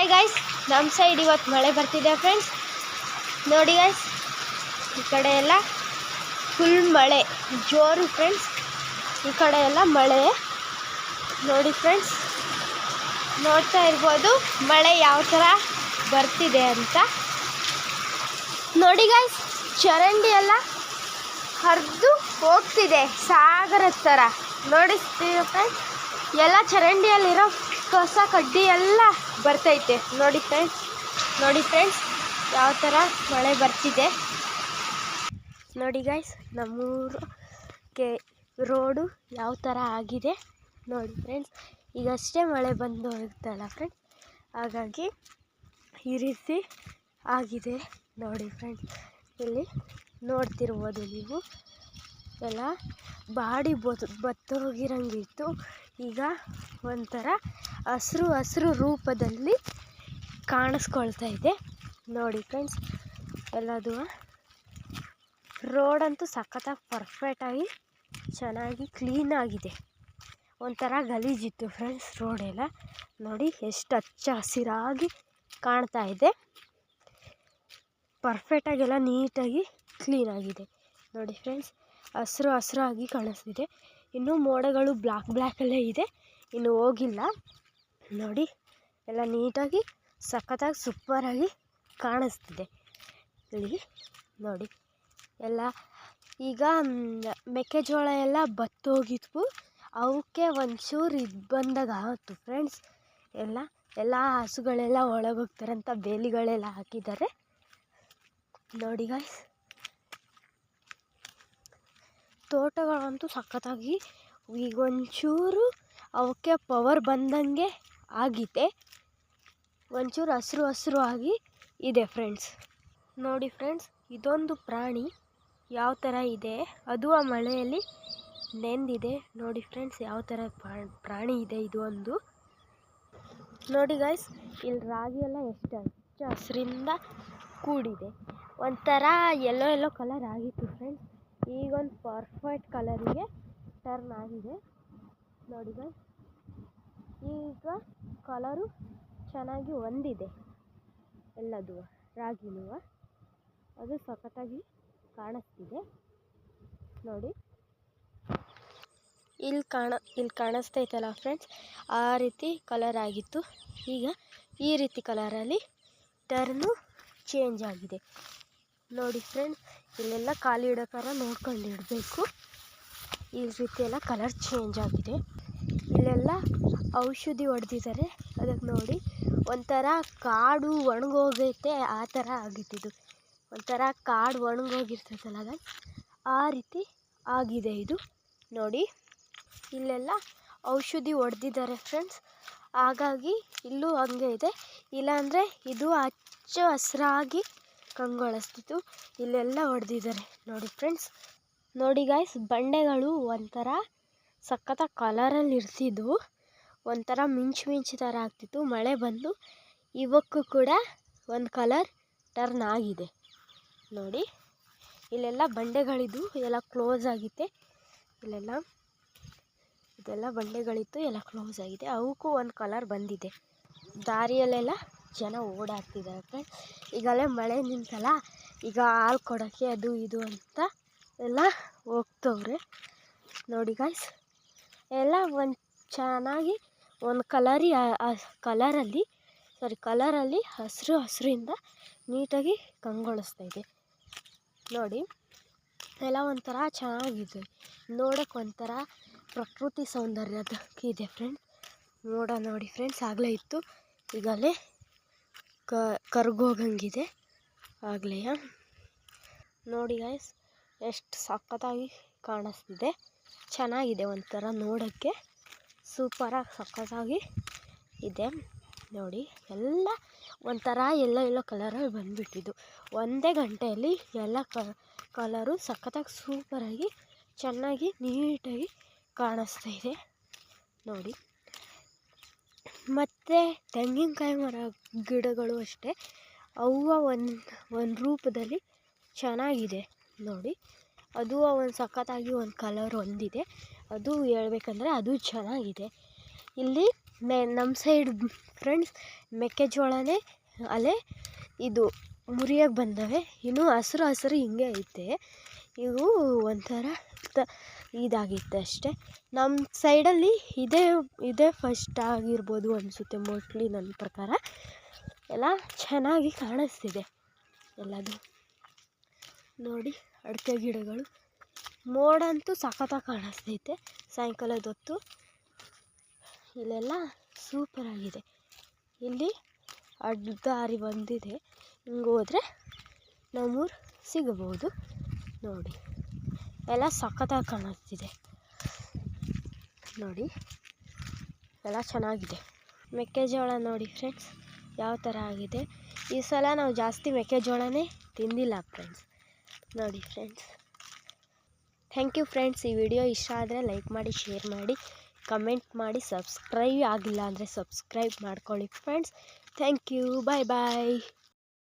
Hi guys ನಮ್ಮ side ಇವತ್ತು ಮಳೆ ಬರ್ತಿದೆ ಫ್ರೆಂಡ್ಸ್ ನೋಡಿ ಗಾಯ್ಸ್ ಈ ಕಡೆ ಎಲ್ಲ ಫುಲ್ ಮಳೆ. ಜೋರು ಫ್ರೆಂಡ್ಸ್ ಈ ಕಡೆ ಎಲ್ಲ ಮಳೆ. ನೋಡಿ ಫ್ರೆಂಡ್ಸ್ ನೋಡ್ತಾ ಇರ್ಬೋದು ಮಳೆ ಯಾವ ಥರ ಬರ್ತಿದೆ ಅಂತ. ನೋಡಿ ಗಾಯ್ಸ್ ಚರಂಡಿ ಎಲ್ಲ ಹರಿದು ಹೋಗ್ತಿದೆ ಸಾಗರದ ಥರ ನೋಡಿಸ್ತೀವಿ ಫ್ರೆಂಡ್ಸ್ ಎಲ್ಲ ಚರಂಡಿಯಲ್ಲಿರೋ ಕಸ ಕಡ್ಡಿ ಎಲ್ಲ ಬರ್ತೈತೆ. ನೋಡಿ ಫ್ರೆಂಡ್ಸ್ ನೋಡಿ ಫ್ರೆಂಡ್ಸ್ ಯಾವ ಥರ ಮಳೆ ಬರ್ತಿದೆ. ನೋಡಿ ಗಾಯ್ಸ್ ನಮ್ಮೂರು ಕೆ ರೋಡು ಯಾವ ಥರ ಆಗಿದೆ. ನೋಡಿ ಫ್ರೆಂಡ್ಸ್ ಈಗಷ್ಟೇ ಮಳೆ ಬಂದು ಹೋಗ್ತಲ್ಲ ಫ್ರೆಂಡ್ಸ್ ಹಾಗಾಗಿ ಈ ರೀತಿ ಆಗಿದೆ. ನೋಡಿ ಫ್ರೆಂಡ್ಸ್ ಇಲ್ಲಿ ನೋಡ್ತಿರ್ಬೋದು ನೀವು. ಎಲ್ಲ ಬಾಡಿ ಬೊತ್ ಬತ್ತೋಗಿರಂಗಿತ್ತು. ಈಗ ಒಂಥರ ಹಸಿರು ಹಸಿರು ರೂಪದಲ್ಲಿ ಕಾಣಿಸ್ಕೊಳ್ತಾ ಇದೆ. ನೋಡಿ ಫ್ರೆಂಡ್ಸ್ ಎಲ್ಲದು ರೋಡಂತೂ ಸಖತ್ತಾಗಿ ಪರ್ಫೆಕ್ಟಾಗಿ ಚೆನ್ನಾಗಿ ಕ್ಲೀನಾಗಿದೆ ಒಂಥರ ಗಲೀಜಿತ್ತು ಫ್ರೆಂಡ್ಸ್ ರೋಡೆಲ್ಲ ನೋಡಿ ಎಷ್ಟು ಹಚ್ಚ ಹಸಿರಾಗಿ ಕಾಣ್ತಾ ಇದೆ. ಪರ್ಫೆಕ್ಟಾಗೆಲ್ಲ ನೀಟಾಗಿ ಕ್ಲೀನಾಗಿದೆ ನೋಡಿ ಫ್ರೆಂಡ್ಸ್ ಹಸಿರು ಹಸಿರಾಗಿ ಕಾಣಿಸ್ತಿದೆ. ಇನ್ನೂ ಮೋಡಗಳು ಬ್ಲ್ಯಾಕ್ ಬ್ಲ್ಯಾಕಲ್ಲೇ ಇದೆ. ಇನ್ನು ಹೋಗಿಲ್ಲ. ನೋಡಿ, ಎಲ್ಲ ನೀಟಾಗಿ, ಸಖತ್ತಾಗಿ ಸೂಪರಾಗಿ ಕಾಣಿಸ್ತಿದೆ. ಇಲ್ಲಿ ನೋಡಿ, ಎಲ್ಲ ಈಗ ಮೆಕ್ಕೆಜೋಳ ಎಲ್ಲ ಬತ್ತೋಗಿದ್ವು. ಅವಕ್ಕೆ ಒಂಚೂರು ಇದು ಬಂದಾಗ ಆಯಿತು ಫ್ರೆಂಡ್ಸ್ ಎಲ್ಲ ಎಲ್ಲ ಹಸುಗಳೆಲ್ಲ ಒಳಗೋಗ್ತಾರಂತ ಬೇಲಿಗಳೆಲ್ಲ ಹಾಕಿದ್ದಾರೆ. ನೋಡಿ ಗಾಯ್ಸ್ ತೋಟಗಳಂತೂ ಸಖತ್ತಾಗಿ ಈಗ ಒಂಚೂರು ಅವಕ್ಕೆ ಪವರ್ ಬಂದಂಗೆ ಆಗಿದೆ. ಒಂಚೂರು ಹಸಿರು ಹಸಿರು ಆಗಿ ಇದೆ ಫ್ರೆಂಡ್ಸ್ ನೋಡಿ ಫ್ರೆಂಡ್ಸ್ ಇದೊಂದು ಪ್ರಾಣಿ ಯಾವ ಥರ ಇದೆ? ಅದು ಆ ಮಳೆಯಲ್ಲಿ ನೆಂದಿದೆ. ನೋಡಿ ಫ್ರೆಂಡ್ಸ್ ಯಾವ ಥರ ಪ್ರಾ- ಪ್ರಾಣಿ ಇದೆ ಇದು ಒಂದು. ನೋಡಿ ಗಾಯ್ಸ್ ಇಲ್ಲಿ ರಾಗಿ ಎಲ್ಲ ಎಷ್ಟು ಹಚ್ಚ ಹಸಿರಿಂದ ಕೂಡಿದೆ. ಒಂಥರ ಎಲ್ಲೋ ಎಲ್ಲೋ ಕಲರ್ ಆಗಿತ್ತು ಫ್ರೆಂಡ್ಸ್ ಈಗೊಂದು ಪರ್ಫೆಕ್ಟ್ ಕಲರಿಗೆ ಟರ್ನ್ ಆಗಿದೆ. ನೋಡಿ ಗೈಸ್ ಈಗ ಕಲರು ಚೆನ್ನಾಗಿ ಹೊಂದಿದೆ ಎಲ್ಲದು ರಾಗಿನೂ ಅದು ಸಖತ್ತಾಗಿ ಕಾಣಿಸ್ತಿದೆ. ನೋಡಿ. ಇಲ್ಲಿ ಕಾಣ, ಇಲ್ಲಿ ಕಾಣಿಸ್ತೈತಲ್ಲ ಫ್ರೆಂಡ್ಸ್ ಆ ರೀತಿ ಕಲರ್ ಆಗಿತ್ತು. ಈಗ ಈ ರೀತಿ ಕಲರಲ್ಲಿ ಟರ್ನು ಚೇಂಜ್ ಆಗಿದೆ. ನೋಡಿ ಫ್ರೆಂಡ್ಸ್ ಇಲ್ಲೆಲ್ಲ ಖಾಲಿ ಇಡೋಕಾರ ನೋಡ್ಕೊಂಡು ಇಡಬೇಕು. ಈ ರೀತಿ ಎಲ್ಲ ಕಲರ್ ಚೇಂಜ್ ಆಗಿದೆ. ಇಲ್ಲೆಲ್ಲ ಔಷಧಿ ಹೊಡೆದಿದ್ದಾರೆ. ಅದಕ್ಕೆ ನೋಡಿ, ಒಂಥರ ಕಾಡು ಒಣಗೋಗೈತೆ, ಆ ಥರ ಇದು. ಒಂಥರ ಕಾಡು ಒಣಗೋಗಿರ್ತೈತಲ್ಲ ಅದ. ಆ ರೀತಿ ಆಗಿದೆ ಇದು. ನೋಡಿ, ಇಲ್ಲೆಲ್ಲ ಔಷಧಿ ಹೊಡೆದಿದ್ದಾರೆ ಫ್ರೆಂಡ್ಸ್ ಹಾಗಾಗಿ ಇಲ್ಲೂ ಹಂಗೆ ಇದೆ. ಇಲ್ಲಾಂದರೆ ಇದು ಹಚ್ಚ ಹಸ್ರಾಗಿ ಕಂಗೊಳಿಸ್ತಿತ್ತು. ಇಲ್ಲೆಲ್ಲ ಹೊಡೆದಿದ್ದಾರೆ. ನೋಡಿ ಫ್ರೆಂಡ್ಸ್, ನೋಡಿ ಗಾಯ್ಸ್ ಬಂಡೆಗಳು ಒಂಥರ ಸಖತ್ತ ಕಲರಲ್ಲಿ ಇರ್ತಿದ್ವು. ಒಂಥರ ಮಿಂಚು ಮಿಂಚು ಥರ ಆಗ್ತಿತ್ತು. ಮಳೆ ಬಂದು ಇವಕ್ಕೂ ಕೂಡ ಒಂದು ಕಲರ್ ಟರ್ನ್ ಆಗಿದೆ. ನೋಡಿ, ಇಲ್ಲೆಲ್ಲ ಬಂಡೆಗಳಿದ್ದು ಎಲ್ಲ ಕ್ಲೋಸ್ ಆಗಿತ್ತೆ. ಇಲ್ಲೆಲ್ಲ, ಇದೆಲ್ಲ ಬಂಡೆಗಳಿತ್ತು. ಎಲ್ಲ ಕ್ಲೋಸ್ ಆಗಿದೆ. ಅವಕ್ಕೂ ಒಂದು ಕಲರ್ ಬಂದಿದೆ. ದಾರಿಯಲ್ಲೆಲ್ಲ ಜನ ಓಡಾಡ್ತಿದ್ದಾರೆ ಫ್ರೆಂಡ್ಸ್ ಈಗಲೇ ಮಳೆ ನಿಂತಲ್ಲ, ಈಗ ಹಾಲು ಕೊಡೋಕ್ಕೆ ಅದು ಇದು ಅಂತ ಎಲ್ಲ ಹೋಗ್ತವ್ರೆ. ನೋಡಿ ಗಾಯ್ಸ್ ಎಲ್ಲ ಒಂದು ಚೆನ್ನಾಗಿ ಒಂದು ಕಲರಿ ಕಲರಲ್ಲಿ ಸಾರಿ ಕಲರಲ್ಲಿ ಹಸಿರು ಹಸಿರಿಂದ ನೀಟಾಗಿ ಕಂಗೊಳಿಸ್ತಾ ಇದೆ. ನೋಡಿ, ಎಲ್ಲ ಒಂಥರ ಚೆನ್ನಾಗಿದೆ. ನೋಡೋಕೆ ಒಂಥರ ಪ್ರಕೃತಿ ಸೌಂದರ್ಯದಕ್ಕಿದೆ ಫ್ರೆಂಡ್ ನೋಡ ನೋಡಿ ಫ್ರೆಂಡ್ಸ್ ಆಗಲೇ ಇತ್ತು. ಈಗಲೇ ಕ ಕರ್ಗೋಗಂಗಿದೆ ಆಗಲೇ. ನೋಡಿ ಗಾಯ್ಸ್ ಎಷ್ಟು ಸಖತ್ತಾಗಿ ಕಾಣಿಸ್ತಿದೆ. ಚೆನ್ನಾಗಿದೆ ಒಂಥರ ನೋಡೋಕ್ಕೆ. ಸೂಪರಾಗಿ ಸಖತ್ತಾಗಿ ಇದೆ. ನೋಡಿ, ಎಲ್ಲ ಒಂಥರ ಎಲ್ಲ ಎಲ್ಲೋ ಕಲರಲ್ಲಿ ಬಂದುಬಿಟ್ಟಿದ್ದು. ಒಂದೇ ಗಂಟೆಯಲ್ಲಿ ಎಲ್ಲ ಕಲರು ಸಖತ್ತಾಗಿ ಸೂಪರಾಗಿ ಚೆನ್ನಾಗಿ ನೀಟಾಗಿ ಕಾಣಿಸ್ತಾ ಇದೆ. ನೋಡಿ. ಮತ್ತು ತೆಂಗಿನಕಾಯಿ ಮರ ಗಿಡಗಳು ಅಷ್ಟೇ. ಅವು ಒಂದು ಒಂದು ರೂಪದಲ್ಲಿ ಚೆನ್ನಾಗಿದೆ ನೋಡಿ. ಅದು ಒಂದು ಸಖತ್ತಾಗಿ ಒಂದು ಕಲರ್ ಹೊಂದಿದೆ. ಅದು ಹೇಳ್ಬೇಕಂದ್ರೆ ಅದು ಚೆನ್ನಾಗಿದೆ. ಇಲ್ಲಿ ಮೆ ನಮ್ಮ ಸೈಡ್ ಫ್ರೆಂಡ್ಸ್ ಮೆಕ್ಕೆಜೋಳನೇ ಅಲೆ ಇದು ಮುರಿಯಕ್ಕೆ ಬಂದವೆ. ಇನ್ನೂ ಹಸಿರು ಹಸಿರು ಹಿಂಗೆ ಐತೆ. ಇವು ಒಂಥರ ತ ಇದಾಗಿತ್ತು ಅಷ್ಟೆ. ನಮ್ಮ ಸೈಡಲ್ಲಿ ಇದೇ ಇದೇ ಫಸ್ಟ್ ಆಗಿರ್ಬೋದು ಅನಿಸುತ್ತೆ ಮೋಸ್ಟ್ಲಿ ನನ್ನ ಪ್ರಕಾರ. ಎಲ್ಲ ಚೆನ್ನಾಗಿ ಕಾಣಿಸ್ತಿದೆ. ಎಲ್ಲದು. ನೋಡಿ, ಅಡಿಕೆ ಗಿಡಗಳು. ಮೋಡ ಅಂತೂ ಸಖತ್ತಾಗಿ ಕಾಣಿಸ್ತೈತೆ. ಸಾಯಂಕಾಲದ ಹೊತ್ತು. ಇಲ್ಲೆಲ್ಲ ಸೂಪರಾಗಿದೆ ಇಲ್ಲಿ ಅಡ್ಡ ದಾರಿ ಬಂದಿದೆ. ಹಿಂಗೆ ಹೋದರೆ ನಮ್ಮೂರು ಸಿಗಬಹುದು. ನೋಡಿ. ಎಲ್ಲ ಸಖತ್ತಾಗಿ ಕಾಣಿಸ್ತಿದೆ. ನೋಡಿ. ಎಲ್ಲ ಚೆನ್ನಾಗಿದೆ. ಮೆಕ್ಕೆಜೋಳ ನೋಡಿ ಫ್ರೆಂಡ್ಸ್ ಯಾವ ಥರ ಆಗಿದೆ. ಈ ಸಲ ನಾವು ಜಾಸ್ತಿ ಮೆಕ್ಕೆಜೋಳನೇ ತಿಂದಿಲ್ಲ ಫ್ರೆಂಡ್ಸ್ ನೋಡಿ ಫ್ರೆಂಡ್ಸ್ ಥ್ಯಾಂಕ್ ಯು ಫ್ರೆಂಡ್ಸ್ ಈ ವಿಡಿಯೋ ಇಷ್ಟ ಆದರೆ ಲೈಕ್ ಮಾಡಿ ಶೇರ್ ಮಾಡಿ ಕಮೆಂಟ್ ಮಾಡಿ ಸಬ್ಸ್ಕ್ರೈಬ್ ಆಗಿಲ್ಲ ಅಂದರೆ ಸಬ್ಸ್ಕ್ರೈಬ್ ಮಾಡ್ಕೊಳ್ಳಿ friends thank you bye bye